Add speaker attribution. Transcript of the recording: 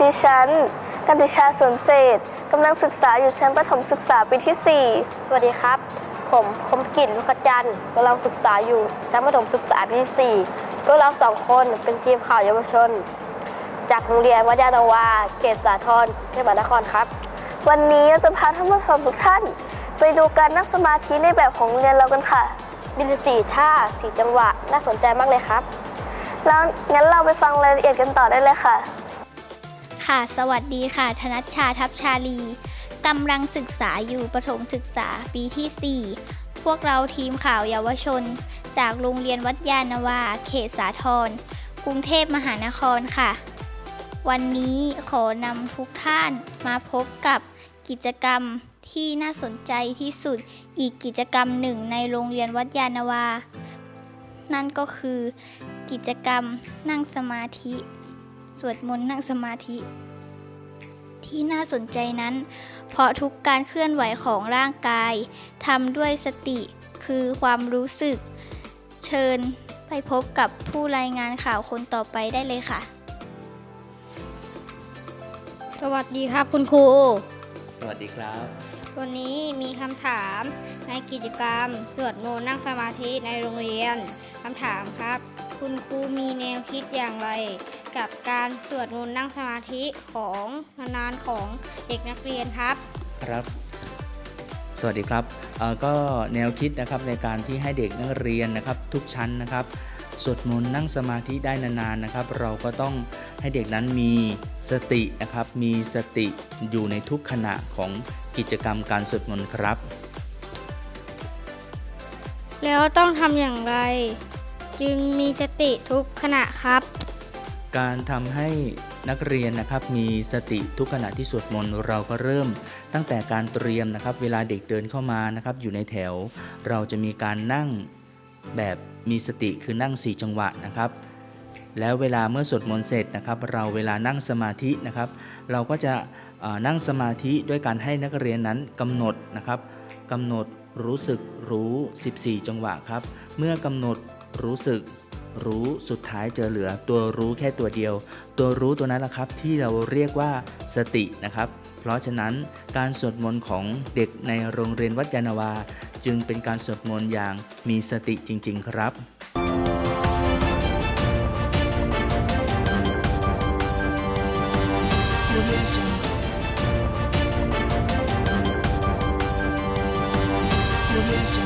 Speaker 1: ดิฉันกันติชาสวนเศษกำลังศึกษาอยู่ชั้นประถมศึกษาปีที่
Speaker 2: สวัสดีครับ ผมคมกิจลุกจันทร์กำลังศึกษาอยู่ชั้นประถมศึกษาปีที่สี่พวกเราสองคนเป็นทีมข่าวเยาวชน จากโรงเรียนวัดยานาวา เขตสาทรจังหวัดนครครับ
Speaker 1: 4วันนี้เราจะพาท่านผู้ชมทุกท่าน ไปดูการนั่งสมาธิในแบบของโรงเรียนเรากันค่ะ
Speaker 2: บินสี่ท่าสี่จังหวะน่าสนใจมากเลยครับ
Speaker 1: แล้วงั้นเราไปฟังรายละเอียดกันต่อได้เลยค่ะ
Speaker 3: ค่ะ สวัสดีค่ะ ธนัชชาทัพชาลีกำลังศึกษาอยู่ประถมศึกษาปีที่ 4 พวกเราทีมข่าวเยาวชน จากโรงเรียนวัดยานาวา เขตสาทรกรุงเทพมหานครค่ะ วันนี้ขอนำทุกท่านมาพบกับกิจกรรมที่น่าสนใจที่สุดอีกกิจกรรมหนึ่งในโรงเรียนวัดยานาวา นั่นก็คือ กิจกรรมนั่งสมาธิ สวดมนต์นั่งสมาธิ ที่น่าสนใจนั้น เพราะทุกการเคลื่อนไหวของร่างกายทำด้วยสติคือความรู้สึก เชิญไปพบกับผู้รายงานข่าวคนต่อไปได้เลยค่ะ
Speaker 4: สวัสดีครับคุณครู
Speaker 5: สวัสดีครับ
Speaker 4: วันนี้มีคำถามในกิจกรรมสวดมนต์นั่งสมาธิในโรงเรียนคำถามครับคุณครูมีแนวคิดอย่างไร กับการสวดมนต์นั่งสมาธิของนานๆของเด็กนักเรียนครับ
Speaker 5: ครับ สวัสดีครับเอ่อก็แนวคิดนะครับในการที่ให้เด็กนักเรียนนะครับ ทุกชั้นนะครับสวดมนต์นั่งสมาธิได้นานๆนะครับ เราก็ต้องให้เด็กนั้นมีสตินะครับ มีสติอยู่ในทุกขณะของกิจกรรมการสวดมนต์ครับ
Speaker 4: แล้วต้องทำอย่างไร จึงมีสติทุกขณะครับ
Speaker 5: การทำให้นักเรียนนะครับมีสติทุกขณะที่สวดมนต์เราก็เริ่ม ตั้งแต่การเตรียมนะครับ เวลาเด็กเดินเข้ามานะครับ อยู่ในแถว เราจะมีการนั่งแบบมีสติคือนั่ง 4 จังหวะนะครับ แล้วเวลาเมื่อสวดมนต์เสร็จนะครับ เราเวลานั่งสมาธินะครับ เราก็จะนั่งสมาธิด้วยการให้นักเรียนนั้นกำหนดนะครับกำหนดรู้สึกรู้ 14 จังหวะครับ เมื่อกำหนด รู้สึก รู้สุดท้ายเจอเหลือ ตัวรู้แค่ตัวเดียว ตัวรู้ตัวนั้นแหละครับ ที่เราเรียกว่าสตินะครับ เพราะฉะนั้นการสวดมนต์ของเด็กในโรงเรียนวัดยานาวา จึงเป็นการสวดมนต์อย่างมีสติจริง ๆ ครับ
Speaker 6: Revolution.